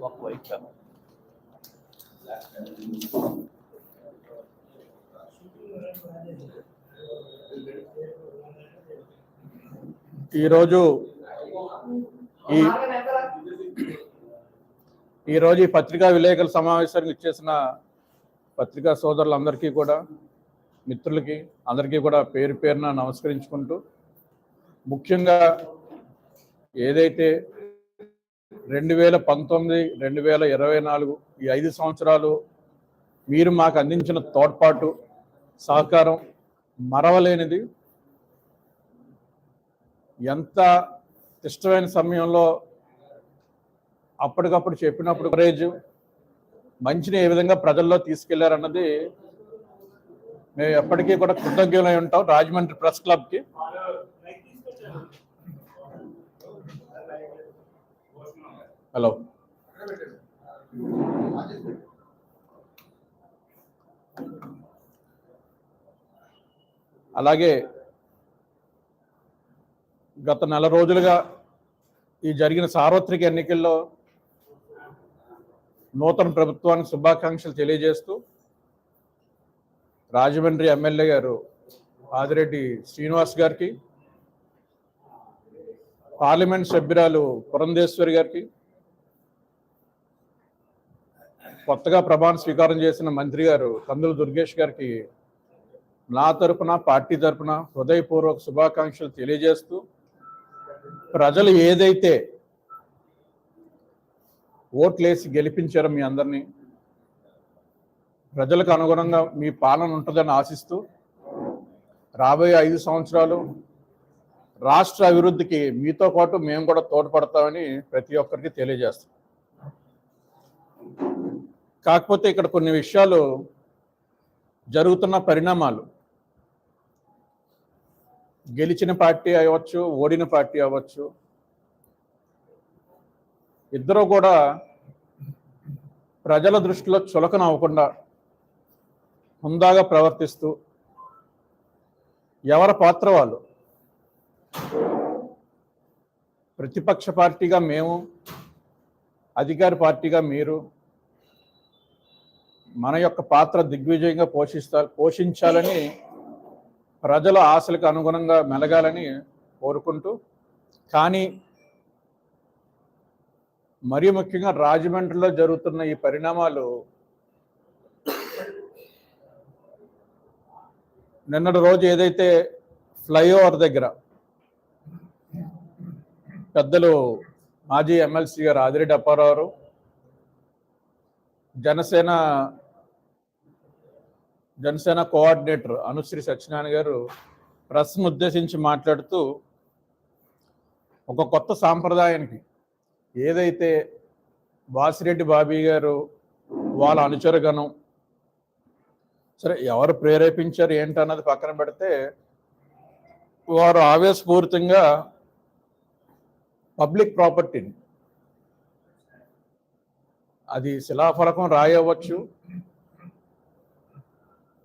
ఒక వైట్ ఈరోజు ఈ ఈరోజు ఈ పత్రికా విలేకరుల సమావేశానికి ఇచ్చేసిన పత్రికా సోదరులందరికీ కూడా మిత్రులకి అందరికీ కూడా పేరు పేరున నమస్కరించుకుంటూ ముఖ్యంగా ఏదైతే రెండు వేల పంతొమ్మిది రెండు వేల ఇరవై నాలుగు ఈ ఐదు సంవత్సరాలు మీరు మాకు అందించిన తోడ్పాటు సహకారం మరవలేనిది. ఎంత క్లిష్టమైన సమయంలో అప్పటికప్పుడు చెప్పినప్పుడు కరేజ్ మంచిని ఏ విధంగా ప్రజల్లో తీసుకెళ్ళారన్నది మేము ఎప్పటికీ కూడా కృతజ్ఞులై ఉంటాం రాజమండ్రి ప్రెస్ క్లబ్కి. హలో. అలాగే గత నెల రోజులుగా ఈ జరిగిన సార్వత్రిక ఎన్నికల్లో నూతన ప్రభుత్వానికి శుభాకాంక్షలు తెలియజేస్తూ రాజమండ్రి ఎమ్మెల్యే గారు ఆదిరెడ్డి శ్రీనివాస్ గారికి పార్లమెంట్ సభ్యురాలు పురంధేశ్వరి గారికి కొత్తగా ప్రమాణ స్వీకారం చేసిన మంత్రి గారు కందుల దుర్గేష్ గారికి నా తరపున పార్టీ తరపున హృదయపూర్వక శుభాకాంక్షలు తెలియజేస్తూ ప్రజలు ఏదైతే ఓట్లేసి గెలిపించారో మీ అందరినీ ప్రజలకు అనుగుణంగా మీ పాలన ఉంటుందని ఆశిస్తూ రాబోయే ఐదు సంవత్సరాలు రాష్ట్ర అభివృద్ధికి మీతో పాటు మేము కూడా తోడ్పడతామని ప్రతి ఒక్కరికి తెలియజేస్తాం కాకపోతే ఇక్కడ కొన్ని విషయాలు జరుగుతున్న పరిణామాలు. గెలిచిన పార్టీ అవ్వచ్చు ఓడిన పార్టీ అవ్వచ్చు ఇద్దరు కూడా ప్రజల దృష్టిలో చులకన అవ్వకుండా హుందాగా ప్రవర్తిస్తూ ఎవరి పాత్ర వాళ్ళు? ప్రతిపక్ష పార్టీగా మేము అధికార పార్టీగా మీరు మన యొక్క పాత్ర దిగ్విజయంగా పోషిస్తా పోషించాలని ప్రజల ఆశలకు అనుగుణంగా మెలగాలని కోరుకుంటూ కానీ మరీ ముఖ్యంగా రాజమండ్రిలో జరుగుతున్న ఈ పరిణామాలు నిన్నటి రోజు ఏదైతే ఫ్లైఓవర్ దగ్గర పెద్దలు మాజీ ఎమ్మెల్సీ గారు ఆదిరెడ్డి అప్పారావు జనసేన జనసేన కోఆర్డినేటర్ అనుశ్రీ సత్యనారాయణ గారు ప్రెస్ను ఉద్దేశించి మాట్లాడుతూ ఒక కొత్త సాంప్రదాయానికి ఏదైతే వాసిరెడ్డి బాబీ గారు వాళ్ళ అనుచరగణం సరే ఎవరు ప్రేరేపించారు ఏంటన్నది పక్కన పెడితే వారు ఆవేశపూరితంగా పబ్లిక్ ప్రాపర్టీని అది శిలాఫలకం రాయవచ్చు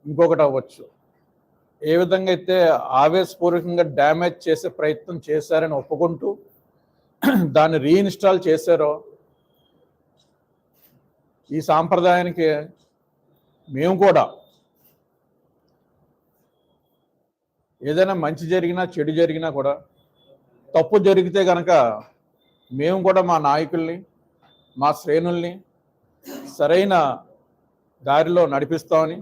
ఇంకొకటి అవ్వచ్చు. ఏ విధంగా అయితే ఆవేశపూర్వకంగా డ్యామేజ్ చేసే ప్రయత్నం చేశారని ఒప్పుకుంటూ దాన్ని రీఇన్స్టాల్ చేశారో ఈ సాంప్రదాయానికి మేము కూడా ఏదైనా మంచి జరిగినా చెడు జరిగినా కూడా తప్పు జరిగితే కనుక మేము కూడా మా నాయకుల్ని మా శ్రేణుల్ని సరైన దారిలో నడిపిస్తామని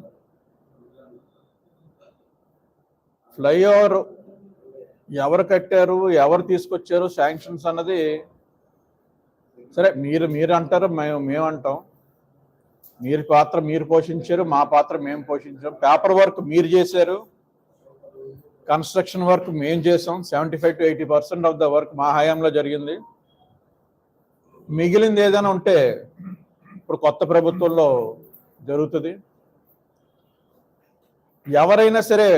ఫ్లైఓవర్ ఎవరు కట్టారు ఎవరు తీసుకొచ్చారు శాంక్షన్స్ అన్నది సరే మీరు మీరు అంటారు మేము మేము అంటాం. మీరు పాత్ర మీరు పోషించారు మా పాత్ర మేము పోషించాం. పేపర్ వర్క్ మీరు చేశారు కన్స్ట్రక్షన్ వర్క్ మేము చేసాం seventy five to eighty percent of the work మా హయాంలో జరిగింది. మిగిలింది ఏదైనా ఉంటే ఇప్పుడు కొత్త ప్రభుత్వంలో జరుగుతుంది. ఎవరైనా సరే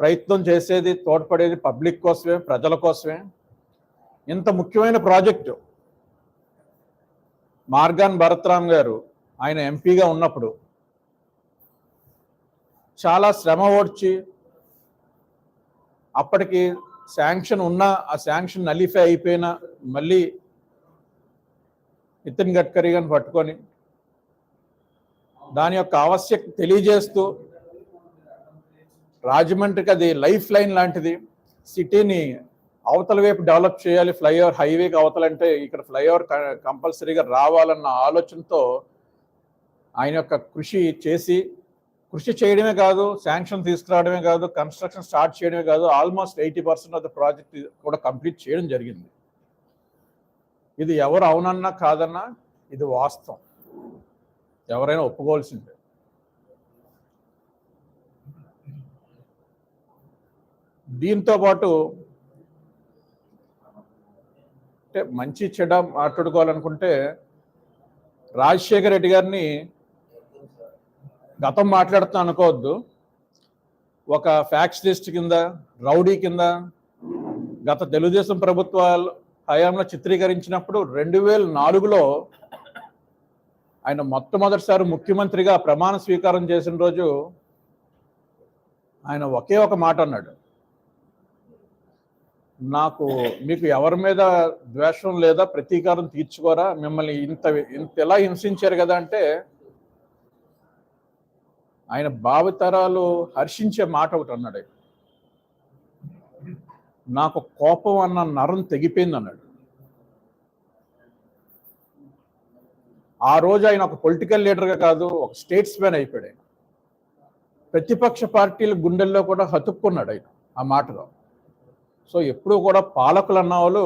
ప్రయత్నం చేసేది తోడ్పడేది పబ్లిక్ కోసమే ప్రజల కోసమే. ఇంత ముఖ్యమైన ప్రాజెక్టు. మార్గాన్ భరత్రామ్ గారు ఆయన ఎంపీగా ఉన్నప్పుడు చాలా శ్రమ ఓడ్చి అప్పటికి శాంక్షన్ ఉన్నా ఆ శాంక్షన్ నలిఫై అయిపోయినా మళ్ళీ నితిన్ గడ్కరీ గారిని పట్టుకొని దాని యొక్క ఆవశ్యక తెలియజేస్తూ రాజమండ్రికి అది లైఫ్ లైన్ లాంటిది. సిటీని అవతల వైపు డెవలప్ చేయాలి ఫ్లైఓవర్ హైవేకి అవతలంటే ఇక్కడ ఫ్లైఓవర్ కంపల్సరీగా రావాలన్న ఆలోచనతో ఆయన యొక్క కృషి చేసి కృషి చేయడమే కాదు శాంక్షన్ తీసుకురావడమే కాదు కన్స్ట్రక్షన్ స్టార్ట్ చేయడమే కాదు almost eighty percent of the project కూడా కంప్లీట్ చేయడం జరిగింది. ఇది ఎవరు అవునన్నా కాదన్నా ఇది వాస్తవం. ఎవరైనా ఒప్పుకోవాల్సిందే. దీంతో పాటు అంటే మంచి చెడ మాట్లాడుకోవాలనుకుంటే రాజశేఖర రెడ్డి గారిని గతం మాట్లాడుతా అనుకోవద్దు. ఒక ఫ్యాక్స్ లిస్ట్ కింద రౌడీ కింద గత తెలుగుదేశం ప్రభుత్వాలు హయాంలో చిత్రీకరించినప్పుడు రెండు వేల నాలుగులో ఆయన మొట్టమొదటిసారి ముఖ్యమంత్రిగా ప్రమాణ స్వీకారం చేసిన రోజు ఆయన ఒకే ఒక మాట అన్నాడు. నాకు మీకు ఎవరి మీద ద్వేషం లేదా ప్రతీకారం తీర్చుకోరా? మిమ్మల్ని ఇంత ఇంత ఎలా హింసించారు కదా అంటే ఆయన భావితరాలు హర్షించే మాట ఒకటి అన్నాడు. ఆయన. నాకు కోపం అన్న నరం తెగిపోయింది అన్నాడు. ఆ రోజు ఆయన ఒక పొలిటికల్ లీడర్గా కాదు ఒక స్టేట్స్ మ్యాన్ అయిపోయాడు ఆయన. ప్రతిపక్ష పార్టీల గుండెల్లో కూడా హతుక్కున్నాడు ఆయన ఆ మాటలో. సో ఎప్పుడు కూడా పాలకులు అన్న వాళ్ళు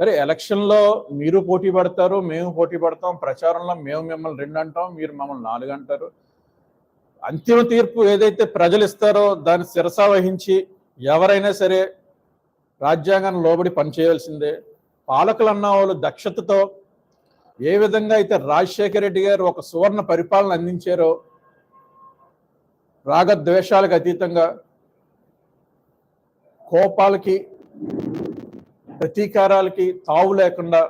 సరే ఎలక్షన్లో మీరు పోటీ పడతారు మేము పోటీ పడతాం ప్రచారంలో మేము మిమ్మల్ని రెండు అంటాం మీరు మమ్మల్ని నాలుగు అంటారు. అంతిమ తీర్పు ఏదైతే ప్రజలు ఇస్తారో దాన్ని శిరస వహించి ఎవరైనా సరే రాజ్యాంగాన్ని లోబడి పనిచేయాల్సిందే పాలకులు అన్న వాళ్ళు దక్షతతో ఏ విధంగా అయితే రాజశేఖర రెడ్డి గారు ఒక సువర్ణ పరిపాలన అందించారో రాగద్వేషాలకు అతీతంగా కోపాలకి ప్రతీకారాలకి తావు లేకుండా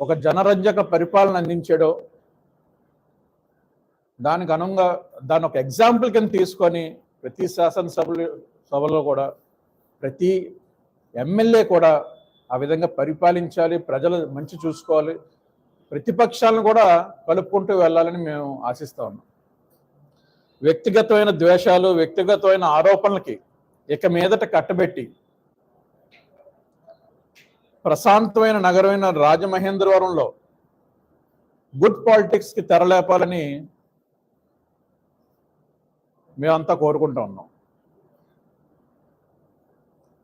ఒక జనరంజక పరిపాలన అందించాడో దానికి అనుగుణంగా దాని ఒక ఎగ్జాంపుల్ కింద తీసుకొని ప్రతి శాసనసభలు సభలో కూడా ప్రతి ఎమ్మెల్యే కూడా ఆ విధంగా పరిపాలించాలి ప్రజలు మంచి చూసుకోవాలి ప్రతిపక్షాలను కూడా కలుపుకుంటూ వెళ్ళాలని మేము ఆశిస్తా ఉన్నాం. వ్యక్తిగతమైన ద్వేషాలు వ్యక్తిగతమైన ఆరోపణలకి ఇక మీదట కట్టబెట్టి ప్రశాంతమైన నగరమైన రాజమహేంద్రవరంలో గుడ్ పాలిటిక్స్కి తెరలేపాలని మేమంతా కోరుకుంటా ఉన్నాం.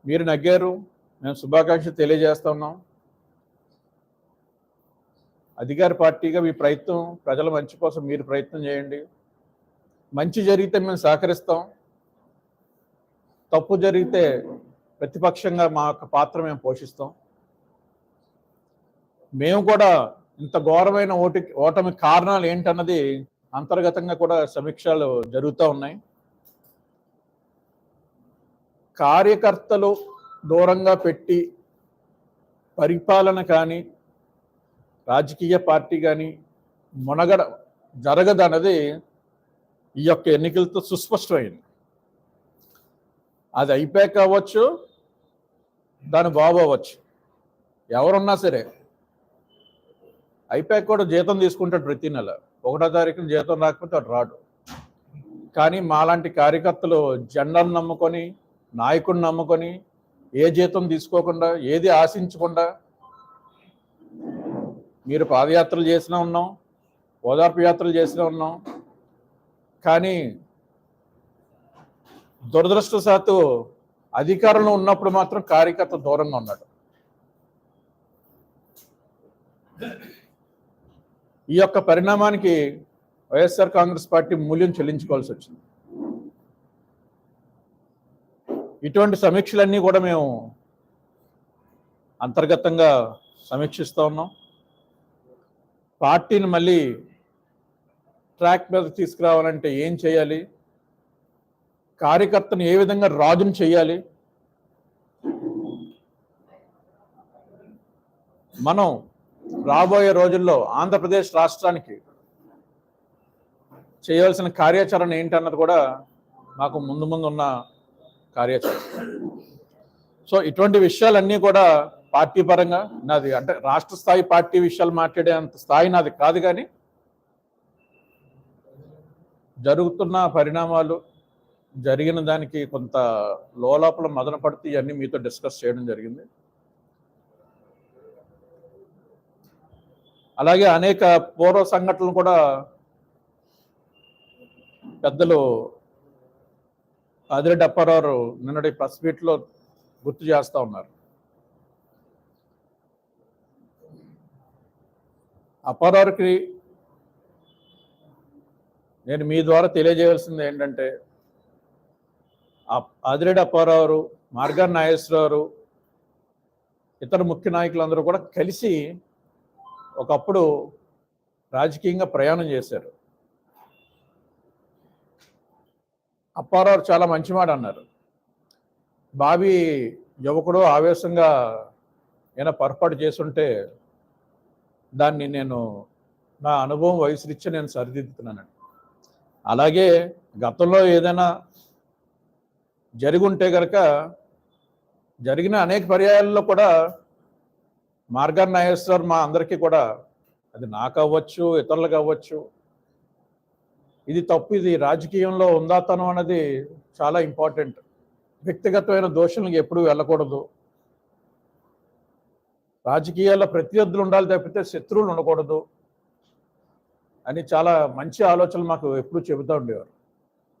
మీరు నగ్గారు మేము శుభాకాంక్షలు తెలియజేస్తా ఉన్నాం. అధికార పార్టీగా మీ ప్రయత్నం ప్రజల మంచి కోసం మీరు ప్రయత్నం చేయండి. మంచి జరిగితే మేము సహకరిస్తాం. తప్పు జరిగితే ప్రతిపక్షంగా మా యొక్క పాత్ర మేము పోషిస్తాం. మేము కూడా ఇంత ఘోరమైన ఓటి ఓటమి కారణాలు ఏంటన్నది అంతర్గతంగా కూడా సమీక్షలు జరుగుతూ ఉన్నాయి. కార్యకర్తలు దూరంగా పెట్టి పరిపాలన కానీ రాజకీయ పార్టీ కానీ మునగడ జరగదన్నది ఈ యొక్క ఎన్నికలతో సుస్పష్టమైంది. అది అయిపోయాక అవ్వచ్చు దాని బాబు అవ్వచ్చు. ఎవరున్నా సరే అయిపోయాక కూడా జీతం తీసుకుంటాడు ప్రతి నెల. ఒకటో తారీఖున జీతం రాకపోతే వాడు రాడు. కానీ మాలాంటి కార్యకర్తలు జెండాను నమ్ముకొని నాయకుడిని నమ్ముకొని ఏ జీతం తీసుకోకుండా ఏది ఆశించకుండా మీరు పాదయాత్రలు చేసినా ఉన్నాం ఓదార్పు యాత్రలు చేసినా ఉన్నాం. కానీ దురదృష్టశాత్తు అధికారంలో ఉన్నప్పుడు మాత్రం కార్యకర్త దూరంగా ఉన్నాడు. ఈ యొక్క పరిణామానికి వైఎస్ఆర్ కాంగ్రెస్ పార్టీ మూల్యం చెల్లించుకోవాల్సి వచ్చింది. ఇటువంటి సమీక్షలన్నీ కూడా మేము అంతర్గతంగా సమీక్షిస్తూ ఉన్నాం. పార్టీని మళ్ళీ ట్రాక్ మీద తీసుకురావాలంటే ఏం చేయాలి? కార్యకర్తను ఏ విధంగా రాజును చేయాలి? మనం రాబోయే రోజుల్లో ఆంధ్రప్రదేశ్ రాష్ట్రానికి చేయవలసిన కార్యాచరణ ఏంటన్నది కూడా మాకు ముందు ముందు ఉన్న కార్యాచరణ. సో ఇటువంటి విషయాలన్నీ కూడా పార్టీ పరంగా నాది అంటే రాష్ట్ర స్థాయి పార్టీ విషయాలు మాట్లాడేంత స్థాయి నాది కాదు కానీ జరుగుతున్న పరిణామాలు జరిగిన దానికి కొంత లోలోపల మదన పడితే ఇవన్నీ మీతో డిస్కస్ చేయడం జరిగింది. అలాగే అనేక పూర్వ సంఘటనలు కూడా పెద్దలు ఆదిరెడ్డి అప్పారావు నిన్నటి ప్రెస్ మీట్లో గుర్తు చేస్తూ ఉన్నారు. అప్పారావుకి నేను మీ ద్వారా తెలియజేయాల్సింది ఏంటంటే ఆదిరెడ్డి అప్పారావు మార్గాన్ నాగేశ్వరరావు ఇతర ముఖ్య నాయకులందరూ కూడా కలిసి ఒకప్పుడు రాజకీయంగా ప్రయాణం చేశారు. అప్పారావు చాలా మంచి మాట అన్నారు. బాబీ యువకుడు ఆవేశంగా ఏమైనా పొరపాటు చేసుంటే దాన్ని నేను నా అనుభవం వయసు రీత్యా నేను సరిదిద్దుతున్నానండి అలాగే గతంలో ఏదైనా జరిగి ఉంటే కనుక జరిగిన అనేక పర్యాయాల్లో కూడా మార్గాన్ నాగేశ్వర్ మా అందరికీ కూడా అది నాకు అవ్వచ్చు ఇతరులకు అవ్వచ్చు ఇది తప్పు ఇది రాజకీయంలో ఉందాతనం అనేది చాలా ఇంపార్టెంట్. వ్యక్తిగతమైన దోషులకు ఎప్పుడూ వెళ్ళకూడదు. రాజకీయాల్లో ప్రత్యర్థులు ఉండాలి తప్పితే శత్రువులు ఉండకూడదు అని చాలా మంచి ఆలోచనలు మాకు ఎప్పుడూ చెబుతూ ఉండేవారు.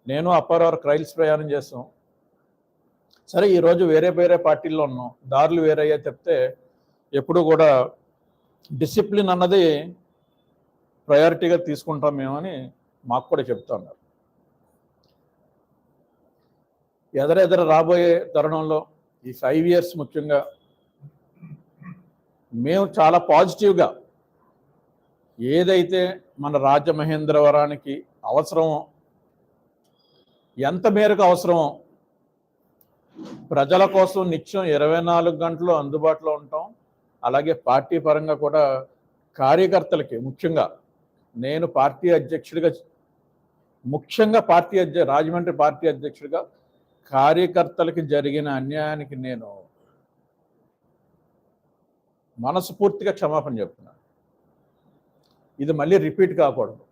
నేను అప్పారావు క్రైల్స్ ప్రయాణం చేస్తాం సరే ఈరోజు వేరే వేరే పార్టీల్లో ఉన్నాం. దారులు వేరయ్యా చెప్తే ఎప్పుడు కూడా డిసిప్లిన్ అన్నది ప్రయారిటీగా తీసుకుంటాం మేమని మాకు కూడా చెప్తున్నారు ఎదరెదర రాబోయే తరుణంలో ఈ ఫైవ్ ఇయర్స్ ముఖ్యంగా మేము చాలా పాజిటివ్గా ఏదైతే మన రాజమహేంద్రవరానికి అవసరమో ఎంత మేరకు అవసరమో ప్రజల కోసం నిత్యం ఇరవై నాలుగు గంటలు అందుబాటులో ఉంటాం. అలాగే పార్టీ పరంగా కూడా కార్యకర్తలకి ముఖ్యంగా నేను పార్టీ అధ్యక్షుడిగా ముఖ్యంగా పార్టీ అధ్య రాజమండ్రి పార్టీ అధ్యక్షుడిగా కార్యకర్తలకి జరిగిన అన్యాయానికి నేను మనస్ఫూర్తిగా క్షమాపణ చెప్తున్నాను. ఇది మళ్ళీ రిపీట్ కాకూడదు.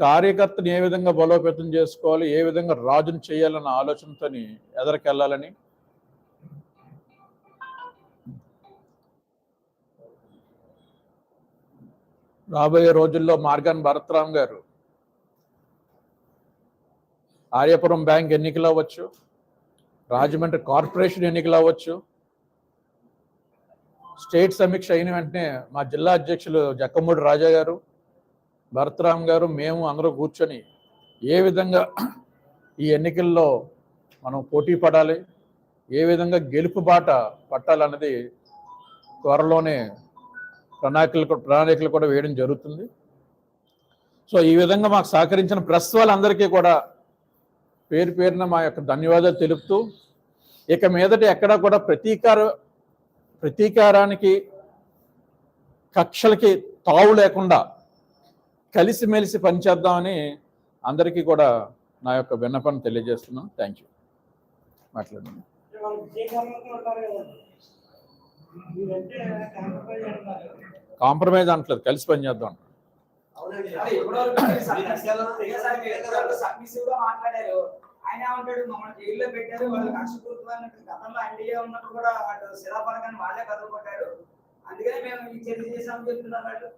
కార్యకర్తని ఏ విధంగా బలోపేతం చేసుకోవాలి ఏ విధంగా రాజును చేయాలన్న ఆలోచనతోని ఎదరికెళ్ళాలని? రాబోయే రోజుల్లో మార్గాన్ భరత్రామ్ గారు ఆర్యపురం బ్యాంక్ ఎన్నికలు అవ్వచ్చు రాజమండ్రి కార్పొరేషన్ ఎన్నికలు అవ్వచ్చు. స్టేట్ సమీక్ష అయిన వెంటనే మా జిల్లా అధ్యక్షులు జక్కమూడి రాజా గారు భరతరామ్ గారు మేము అందరూ కూర్చొని ఏ విధంగా ఈ ఎన్నికల్లో మనం పోటీ పడాలి ఏ విధంగా గెలుపు బాట పట్టాలన్నది త్వరలోనే ప్రణాళికలు ప్రణాళికలు కూడా వేయడం జరుగుతుంది. సో ఈ విధంగా మాకు సహకరించిన ప్రెస్ వాళ్ళందరికీ కూడా పేరు పేరున మా యొక్క ధన్యవాదాలు తెలుపుతూ ఇక మీదట ఎక్కడా కూడా ప్రతీకార ప్రతీకారానికి కక్షలకి తావు లేకుండా కలిసిమెలిసి పనిచేద్దామని అందరికీ కూడా నా యొక్క విన్నపం తెలియజేస్తున్నాను థ్యాంక్ యూ మాట్లాడండి. కాంప్రమైజ్ అంటలేదు కలిసి పనిచేద్దాం అంటున్నాను. మాట్లాడారు ఆయన మమ్మల్ని జైల్లో పెట్టారు వాళ్ళు కక్షపూరితమైన గతంలో ఎన్డీఏ ఉన్నప్పుడు కూడా వాళ్ళు శిలాపలకాన్ని వాళ్ళే కథలు కొట్టారు అందుకనే మేము ఈ చర్య చేసామని చెప్తున్నారు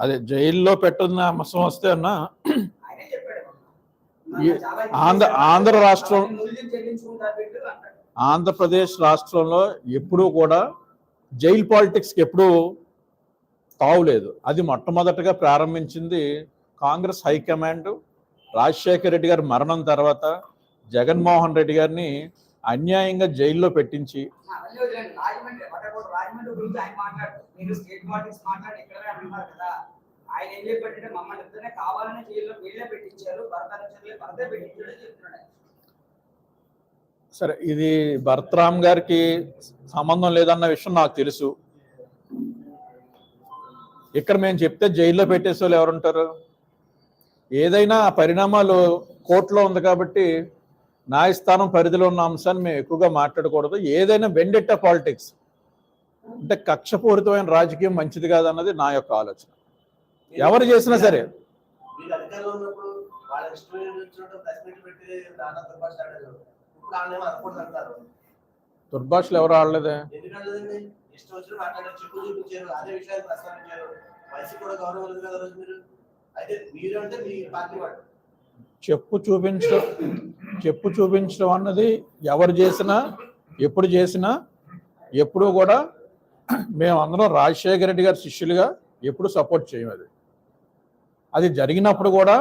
అదే జైల్లో పెట్టిన అంశం వస్తే అన్న ఈ- ఆంధ్ర- ఆంధ్ర రాష్ట్రం- ఆంధ్రప్రదేశ్ రాష్ట్రంలో ఎప్పుడూ కూడా జైల్ పాలిటిక్స్కి ఎప్పుడూ తావులేదు అది మొట్టమొదటగా ప్రారంభించింది కాంగ్రెస్ హైకమాండ్ రాజశేఖర రెడ్డి గారి మరణం తర్వాత జగన్మోహన్ రెడ్డి గారిని అన్యాయంగా జైల్లో పెట్టించి మీరు స్టేట్ పాలిటిక్స్ మాట్లాడి ఇక్కడే అంటున్నారు కదా ఆయన ఏం చెప్పాడంటే మమ్మల్ని ఇద్దరే కావాలని జైల్లో వీళ్ళే పెట్టించారు భర్త నచ్చలే భర్తే పెట్టించాడని చెప్తున్నాడు సరే ఇది భరత్రామ్ గారికి సంబంధం లేదన్న విషయం నాకు తెలుసు. ఇక్కడ మేము చెప్తే జైల్లో పెట్టేసే వాళ్ళు ఎవరుంటారు ఏదైనా పరిణామాలు కోర్టులో ఉంది కాబట్టి న్యాయస్థానం పరిధిలో ఉన్న అంశాన్ని మేము ఎక్కువగా మాట్లాడకూడదు. ఏదైనా వెండెట్ట పాలిటిక్స్. అంటే కక్షపూరితమైన రాజకీయం మంచిది కాదన్నది నా యొక్క ఆలోచన. ఎవరు చేసినా సరే. దుర్భాషలు ఎవరు ఆడలేదే? చెప్పు చూపించడం చెప్పు చూపించడం అన్నది ఎవరు చేసినా ఎప్పుడు చేసినా ఎప్పుడు కూడా మేము అందరం రాజశేఖర రెడ్డి గారి శిష్యులుగా ఎప్పుడు సపోర్ట్ చేయం అది. అది జరిగినప్పుడు కూడా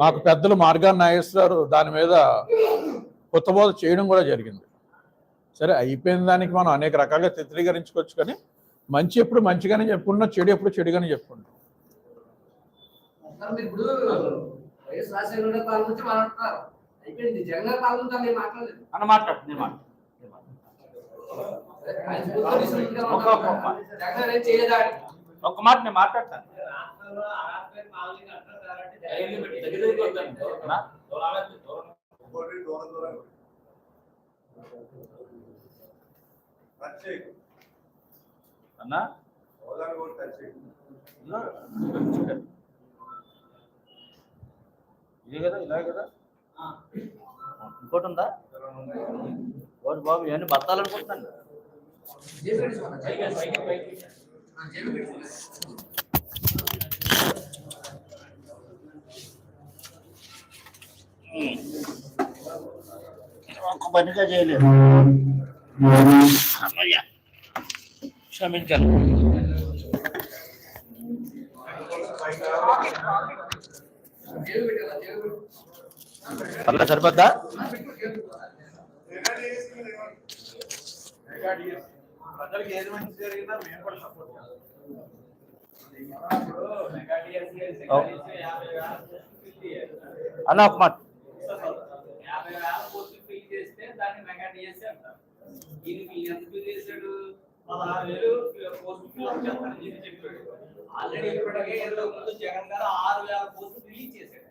మాకు పెద్దలు మార్గాన్ని నాగేశ్వరారు దాని మీద కొత్తబోధ చేయడం కూడా జరిగింది. సరే అయిపోయిన దానికి మనం అనేక రకాలుగా చిత్రీకరించుకోవచ్చు కానీ మంచి ఎప్పుడు మంచిగానే చెప్పుకుంటున్నాం చెడు ఎప్పుడు చెడుగానే చెప్పుకుంటాం. సార్ ఒక మాట నేను మాట్లాడతాను. అన్నా? అన్నా ఇదే కదా ఇలా కదా? ఇంకోటి ఉందా? బాబు ఇవన్నీ బత్తాలనుకుంటున్నాను ఒక్క పనిగా చేయలేదు అమ్మయ్య క్షమించాను జేబు పెట్టాలా, జేబు పెట్టు. అట్లా సరిపోద్దా ప్రజలకు ఏది మంచి జరిగినా మేము కూడా సపోర్ట్ చేస్తాం. అన్న ఒక మాట. యాభై వేల ఫిల్ చేస్తే దాన్ని మెగా డిఎస్సీ అంటారు దీనికి ఎంత ఫిల్ చేశాడు పదహారు వేలు పోస్టులు ఫిల్ అప్ చేస్తానని చెప్పి చెప్పాడు ఆల్రెడీ ఇప్పటికే ఇరవై ముందు జగన్ గారు ఆరు వేల చేశాడు.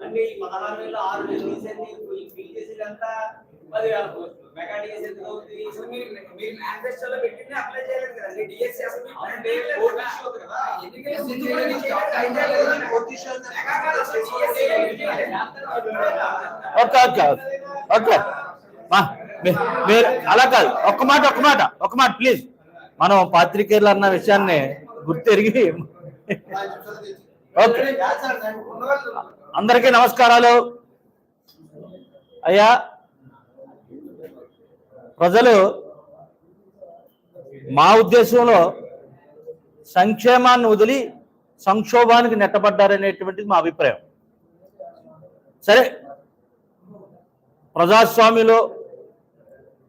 అంటే ఈ పదహారు వేలు ఆరు వేలు తీసేది ఫిల్ చేసేది అంతా పదివేల పోస్టులు ఇప్పుడు మీరు పెట్టింది అప్లై చేయలేదు కదండి డిఎస్సీ అసలు అంటే ఓటు. ఇష్యూ అవుతుంది కదా. Okay okay okay. మీరు అలా కాదు. ఒక్క మాట ఒక్క మాట ఒక్క మాట ప్లీజ్ మనం పాత్రికేయులు అన్న విషయాన్ని గుర్తెరిగి ఓకే. అందరికీ నమస్కారాలు. అయ్యా ప్రజలు మా ఉద్దేశంలో సంక్షేమాన్ని వదిలి సంక్షోభానికి నెట్టబడ్డారనేటువంటిది మా అభిప్రాయం. సరే ప్రజాస్వామ్యంలో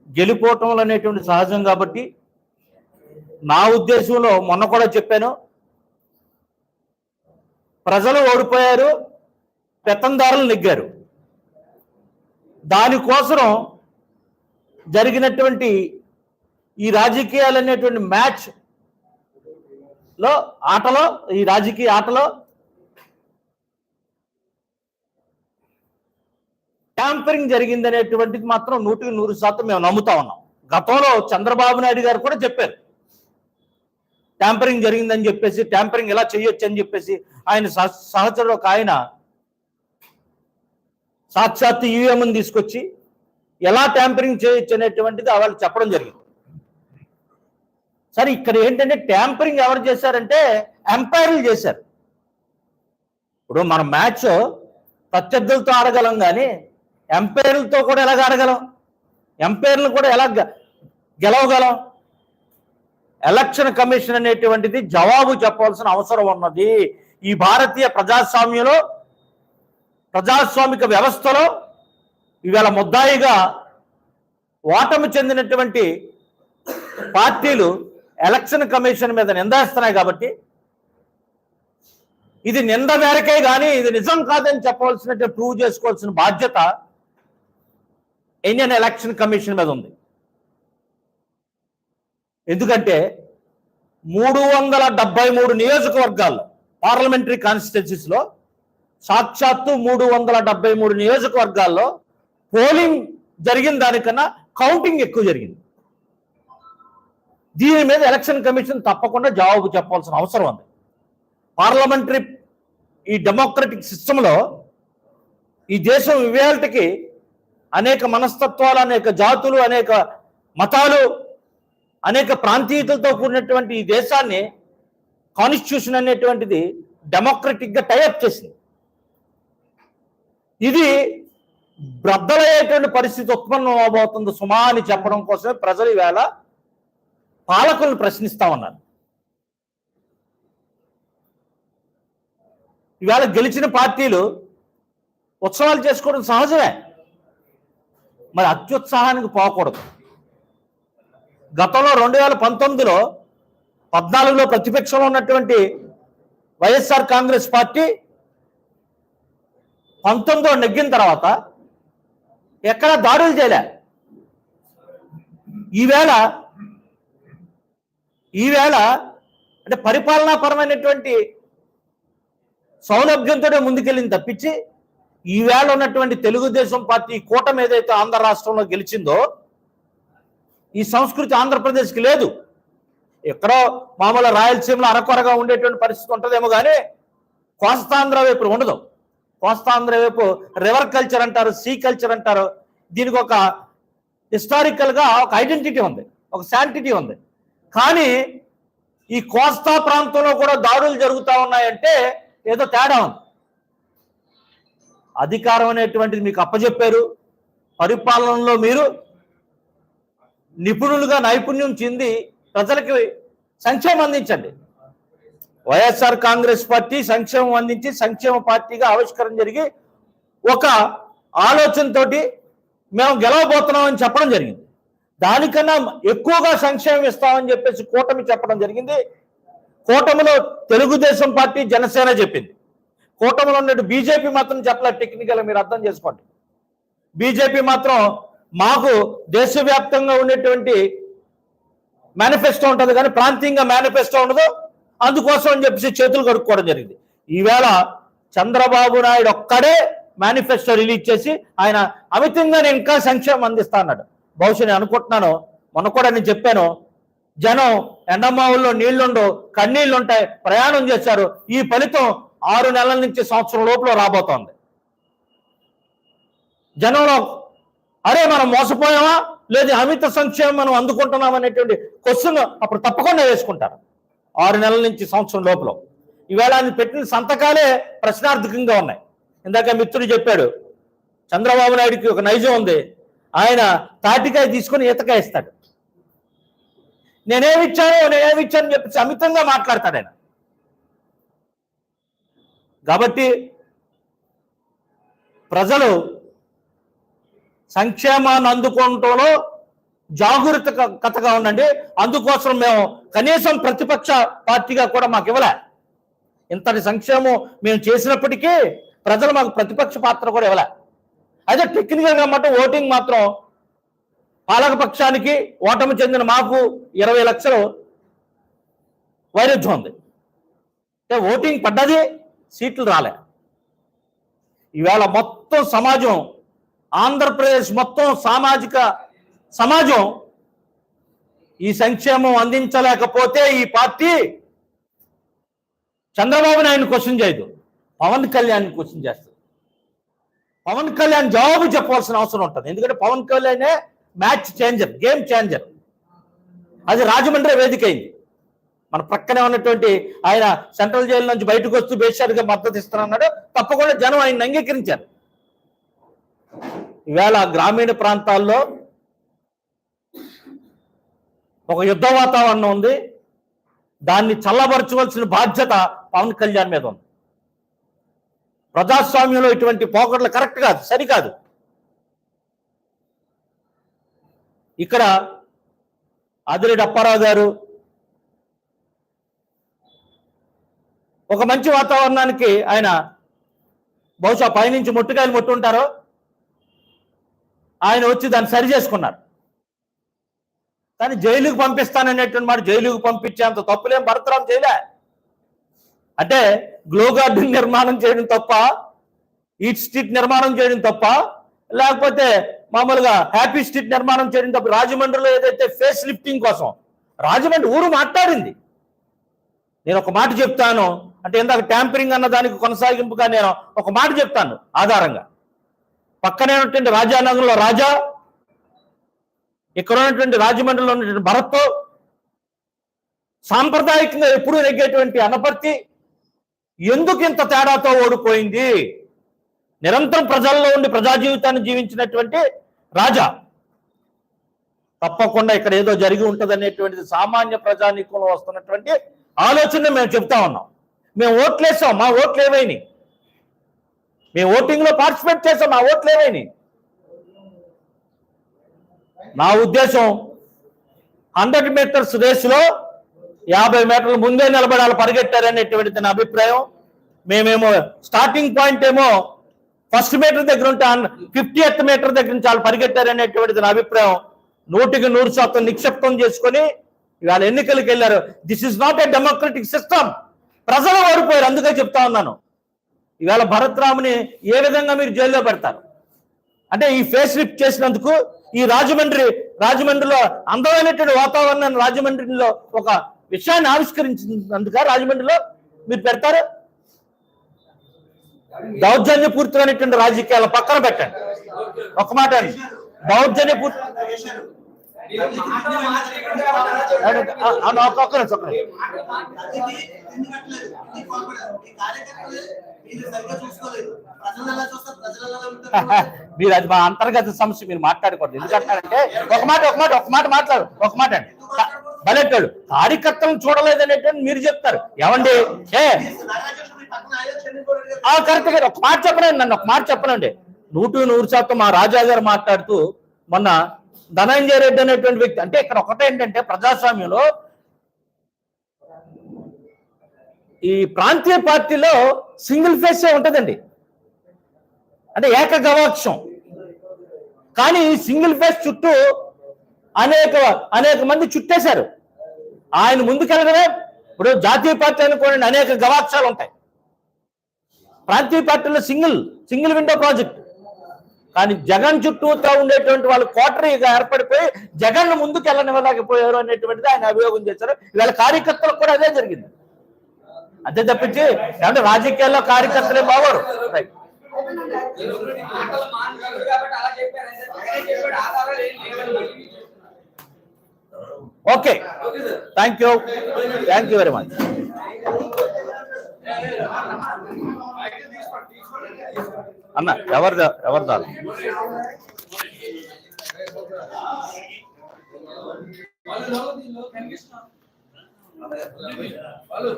గెలిపోవటం అనేటువంటి సహజం కాబట్టి నా ఉద్దేశంలో మొన్న కూడా చెప్పాను ప్రజలు ఓడిపోయారు పెత్తందారులు నెగ్గారు. దానికోసం జరిగినటువంటి ఈ రాజకీయాలు అనేటువంటి మ్యాచ్లో ఆటలో ఈ రాజకీయ ఆటలో ట్యాంపరింగ్ జరిగింది అనేటువంటిది మాత్రం నూటికి నూరు శాతం మేము నమ్ముతా ఉన్నాం. గతంలో చంద్రబాబు నాయుడు గారు కూడా చెప్పారు. ట్యాంపరింగ్ జరిగిందని చెప్పేసి ట్యాంపరింగ్ ఎలా చేయొచ్చు అని చెప్పేసి ఆయన సహ- సహచరుడు ఒక ఆయన సాక్షాత్ ఈవీఎంని తీసుకొచ్చి ఎలా ట్యాంపరింగ్ చేయొచ్చు అనేటువంటిది వాళ్ళు చెప్పడం జరిగింది. సరే ఇక్కడ ఏంటంటే ట్యాంపరింగ్ ఎవరు చేశారంటే ఎంపైర్లు చేశారు. ఇప్పుడు మన మ్యాచ్ ప్రత్యర్థులతో ఆడగలం కానీ ఎంపైర్లతో కూడా ఎలాగ ఆడగలం? ఎంపైర్లు కూడా ఎలా గెలవగలం? ఎలక్షన్ కమిషన్ అనేటువంటిది జవాబు చెప్పాల్సిన అవసరం ఉన్నది. ఈ భారతీయ ప్రజాస్వామ్యంలో ప్రజాస్వామిక వ్యవస్థలో ఇవాళ ముద్దాయిగా ఓటమి చెందినటువంటి పార్టీలు ఎలక్షన్ కమిషన్ మీద నిందేస్తున్నాయి కాబట్టి ఇది నింద మేరకే కానీ ఇది నిజం కాదని చెప్పవలసినట్టు ప్రూవ్ చేసుకోవాల్సిన బాధ్యత ఇండియన్ ఎలక్షన్ కమిషన్ మీద ఉంది. ఎందుకంటే మూడు వందల డెబ్బై మూడు నియోజకవర్గాల్లో పార్లమెంటరీ కాన్స్టిట్యున్సీస్లో సాక్షాత్తు మూడు వందల డెబ్బై మూడు నియోజకవర్గాల్లో పోలింగ్ జరిగిన దానికన్నా కౌంటింగ్ ఎక్కువ జరిగింది. దీని మీద ఎలక్షన్ కమిషన్ తప్పకుండా జవాబు చెప్పాల్సిన అవసరం ఉంది. పార్లమెంటరీ ఈ డెమోక్రటిక్ సిస్టంలో ఈ దేశం వివేల్టకి అనేక మనస్తత్వాలు అనేక జాతులు అనేక మతాలు అనేక ప్రాంతీయతలతో కూడినటువంటి ఈ దేశాన్ని కాన్స్టిట్యూషన్ అనేటువంటిది డెమోక్రటిక్గా టైఅప్ చేసింది. ఇది బ్రద్దలయ్యేటువంటి పరిస్థితి ఉత్పన్నం అవబోతుంది సుమా అని చెప్పడం కోసమే ప్రజలు ఈవేళ పాలకులను ప్రశ్నిస్తా ఉన్నారు. ఈవేళ గెలిచిన పార్టీలు ఉత్సవాలు చేసుకోవడం సహజమే. మరి అత్యుత్సాహానికి పోకూడదు. గతంలో రెండు వేల పంతొమ్మిదిలో పద్నాలుగులో ప్రతిపక్షంలో ఉన్నటువంటి వైఎస్ఆర్ కాంగ్రెస్ పార్టీ పంతొమ్మిదిలో నెగ్గిన తర్వాత ఎక్కడ దాడులు చేయలే. ఈవేళ ఈవేళ అంటే పరిపాలనాపరమైనటువంటి సౌలభ్యంతో ముందుకెళ్ళింది తప్పించి ఈవేళ ఉన్నటువంటి తెలుగుదేశం పార్టీ కూటమి ఏదైతే ఆంధ్ర రాష్ట్రంలో గెలిచిందో ఈ సంస్కృతి ఆంధ్రప్రదేశ్కి లేదు. ఎక్కడో మామూలు రాయలసీమలో అరకొరగా ఉండేటువంటి పరిస్థితి ఉంటుందేమో కానీ కోస్తాంధ్ర వైపు ఉండదు. కోస్తాంధ్ర వైపు రివర్ కల్చర్ అంటారు సీ కల్చర్ అంటారు. దీనికి ఒక హిస్టారికల్గా ఒక ఐడెంటిటీ ఉంది ఒక శాంటిటీ ఉంది. కానీ ఈ కోస్తా ప్రాంతంలో కూడా దాడులు జరుగుతూ ఉన్నాయంటే ఏదో తేడా ఉంది. అధికారం అనేటువంటిది మీకు అప్పచెప్పారు పరిపాలనలో మీరు నిపుణులుగా నైపుణ్యం చెంది ప్రజలకి సంక్షేమం అందించండి. వైఎస్ఆర్ కాంగ్రెస్ పార్టీ సంక్షేమం అందించి సంక్షేమ పార్టీగా ఆవిష్కరణ జరిగి ఒక ఆలోచనతోటి మేము గెలవబోతున్నామని చెప్పడం జరిగింది. దానికన్నా ఎక్కువగా సంక్షేమం ఇస్తామని చెప్పేసి కూటమి చెప్పడం జరిగింది. కూటమిలో తెలుగుదేశం పార్టీ జనసేన చెప్పింది. కూటమిలో ఉన్నట్టు బీజేపీ మాత్రం చెప్పలేదు టెక్నికల్ మీరు అర్థం చేసుకోండి. బీజేపీ మాత్రం మాకు దేశవ్యాప్తంగా ఉండేటువంటి మేనిఫెస్టో ఉంటుంది కానీ ప్రాంతీయంగా మేనిఫెస్టో ఉండదు. అందుకోసం అని చెప్పేసి చేతులు కడుక్కోవడం జరిగింది. ఈవేళ చంద్రబాబు నాయుడు ఒక్కడే మేనిఫెస్టో రిలీజ్ చేసి ఆయన అమితంగా నేను ఇంకా సంక్షేమం అందిస్తా అన్నాడు. బహుశా నేను అనుకుంటున్నాను మొన్న కూడా నేను చెప్పాను జనం ఎండమావుల్లో నీళ్ళుండవు కన్నీళ్ళు ఉంటాయి ప్రయాణం చేశారు ఈ ఫలితం ఆరు నెలల నుంచి సంవత్సరం లోపల రాబోతోంది. జనంలో అరే మనం మోసపోయామా? లేదు అమిత సంక్షేమం మనం అందుకుంటున్నాం అనేటువంటి క్వశ్చన్ అప్పుడు తప్పకుండా వేసుకుంటారు. ఆరు నెలల నుంచి సంవత్సరం లోపల. ఈవేళ ఆయన పెట్టిన సంతకాలే ప్రశ్నార్థకంగా ఉన్నాయి. ఇందాక మిత్రుడు చెప్పాడు చంద్రబాబు నాయుడికి ఒక నైజం ఉంది. ఆయన తాటికాయ తీసుకొని ఈతకాయ ఇస్తాడు. నేనేమిచ్చాను నేనేమిచ్చాను చెప్పేసి అమితంగా మాట్లాడతాడు ఆయన. కాబట్టి ప్రజలు సంక్షేమాన్ని అందుకోవటంలో జాగృత కథగా ఉండండి అందుకోసం మేము కనీసం ప్రతిపక్ష పార్టీగా కూడా మాకు ఇవ్వలే. ఇంతటి సంక్షేమం మేము చేసినప్పటికీ ప్రజలు మాకు ప్రతిపక్ష పాత్ర కూడా ఇవ్వలే. అయితే టెక్నికల్గా మాత్రం ఓటింగ్ మాత్రం పాలకపక్షానికి ఓటమి చెందిన మాకు ఇరవై లక్షలు వైరుధ్యం ఉంది. అంటే ఓటింగ్ పడ్డది సీట్లు రాలే. ఈవేళ మొత్తం సమాజం ఆంధ్రప్రదేశ్ మొత్తం సామాజిక సమాజం ఈ సంక్షేమం అందించలేకపోతే ఈ పార్టీ చంద్రబాబు నాయుడు క్వశ్చన్ చేయదు. పవన్ కళ్యాణ్ క్వశ్చన్ చేస్తుంది. పవన్ కళ్యాణ్ జవాబు చెప్పవలసిన అవసరం ఉంటుంది. ఎందుకంటే పవన్ కళ్యాణే మ్యాచ్ చేంజర్ గేమ్ చేంజర్. అది రాజమండ్రి వేదిక అయింది మన ప్రక్కనే ఉన్నటువంటి ఆయన సెంట్రల్ జైలు నుంచి బయటకు వస్తూ బేషారిగా మద్దతు ఇస్తానన్నాడు. తప్పకుండా జనం ఆయన అంగీకరించారు. ఈవేళ గ్రామీణ ప్రాంతాల్లో ఒక యుద్ధ వాతావరణం ఉంది. దాన్ని చల్లబరచవలసిన బాధ్యత పవన్ కళ్యాణ్ మీద ఉంది. ప్రజాస్వామ్యంలో ఇటువంటి పోకట్లు కరెక్ట్ కాదు సరికాదు ఇక్కడ అదిరెడ్డి అప్పారావు గారు ఒక మంచి వాతావరణానికి ఆయన బహుశా పైనుంచి మొట్టుకాయలు మొట్టుంటారో ఆయన వచ్చి దాన్ని సరి చేసుకున్నారు. కానీ జైలుకు పంపిస్తాననేటువంటి మాట జైలుకు పంపించేంత తప్పులేం భరతరాం చేయలే. అంటే గ్లో గార్డెన్ నిర్మాణం చేయడం తప్ప ఈట్ స్ట్రీట్ నిర్మాణం చేయడం తప్ప లేకపోతే మామూలుగా హ్యాపీ స్ట్రీట్ నిర్మాణం చేయడం తప్ప రాజమండ్రిలో ఏదైతే ఫేస్ లిఫ్టింగ్ కోసం రాజమండ్రి ఊరు మాట్లాడింది. నేను ఒక మాట చెప్తాను అంటే ఇందాక ట్యాంపరింగ్ అన్న దానికి కొనసాగింపుగా నేను ఒక మాట చెప్తాను ఆధారంగా. పక్కనే ఉన్నటువంటి రాజానగరంలో రాజా ఇక్కడ ఉన్నటువంటి రాజమండ్రిలో ఉన్నటువంటి భరత్ సాంప్రదాయకంగా ఎప్పుడూ నెగ్గేటువంటి అనపర్తి ఎందుకు ఇంత తేడాతో ఓడిపోయింది? నిరంతరం ప్రజల్లో ఉండి ప్రజా జీవితాన్ని జీవించినటువంటి రాజా. తప్పకుండా ఇక్కడ ఏదో జరిగి ఉంటుంది అనేటువంటిది సామాన్య ప్రజానీకంలో వస్తున్నటువంటి ఆలోచన మేము చెప్తా ఉన్నాం. మేము ఓట్లేసాం మా ఓట్లు ఏమైనాయి? మేము ఓటింగ్లో పార్టిసిపేట్ చేసాం మా ఓట్లు ఏమైనాయి? నా ఉద్దేశం హండ్రెడ్ మీటర్స్ రేసులో యాభై మీటర్ల ముందే నిలబడాలి పరిగెట్టారనేటువంటిది నా అభిప్రాయం. మేమేమో స్టార్టింగ్ పాయింట్ ఏమో ఫస్ట్ మీటర్ దగ్గర ఉంటే ఫిఫ్టీ ఎత్ మీటర్ దగ్గర నుంచి వాళ్ళు పరిగెట్టారనేటువంటిది నా అభిప్రాయం. నూటికి నూరు శాతం నిక్షిప్తం చేసుకొని ఇవాళ ఎన్నికలకు వెళ్ళారు. This is not a democratic system ప్రజలు ఓడిపోయారు అందుకే చెప్తా ఉన్నాను. ఇవాళ భరత్ రాముని ఏ విధంగా మీరు జైల్లో పెడతారు? అంటే ఈ ఫేస్ లిఫ్ట్ చేసినందుకు ఈ రాజమండ్రి రాజమండ్రిలో అందమైనటువంటి వాతావరణాన్ని రాజమండ్రిలో ఒక విషయాన్ని ఆవిష్కరించినందుక రాజమండ్రిలో మీరు పెడతారు? దౌర్జన్యపూరితమైనటువంటి రాజకీయాల పక్కన పెట్టండి. ఒక మాట అండి. దౌర్జన్యపూర్తి మీరు ఒక్క నిమిషం, ఒక్క అది మీరు అది మా అంతర్గత సమస్య మీరు మాట్లాడకూడదు. ఎందుకంటారంటే ఒక మాట ఒక మాట ఒక మాట మాట్లాడు ఒక మాట అండి. బలెట్టాడు కార్యకర్తలను చూడలేదనేటువంటి మీరు చెప్తారు. ఏమండి? ఏ? కరెక్ట్ గారు ఒక మాట చెప్పనండి నన్ను ఒక మాట చెప్పనండి. నూటు నూరు శాతం మా రాజా గారు మాట్లాడుతూ మొన్న ధనంజయ రెడ్డి అనేటువంటి వ్యక్తి అంటే ఇక్కడ ఒకటే ఏంటంటే ప్రజాస్వామ్యంలో ఈ ప్రాంతీయ పార్టీలో సింగిల్ ఫేస్ ఉంటుందండి. అంటే ఏక గవాక్షం కానీ ఈ సింగిల్ ఫేస్ చుట్టూ అనేక అనేక మంది చుట్టేశారు. ఆయన ముందుకెళ్ళడమే. ఇప్పుడు జాతీయ పార్టీ అనుకోండి అనేక గవాక్షాలు ఉంటాయి ప్రాంతీయ పార్టీలో సింగిల్ సింగిల్ విండో ప్రాజెక్ట్. కానీ జగన్ చుట్టూతో ఉండేటువంటి వాళ్ళు కోటరీగా ఏర్పడిపోయి జగన్ ముందుకు వెళ్ళనివ్వలేకపోయారు అనేటువంటిది ఆయన అభియోగం చేశారు. ఇవాళ కార్యకర్తలకు కూడా అదే జరిగింది. అంతే తప్పించి ఏమంటే రాజకీయాల్లో కార్యకర్తలే బాగోరు. రైట్ మీరు మాటలు మాట్లాడారు కాబట్టి అలా చెప్పారు అంతే. జగనే చెప్పాడు ఆధారాలు ఏం లేవు okay. Thank you thank you very much అన్న ఎవరిది ఎవరిదా దాని లోపల వాళ్ళు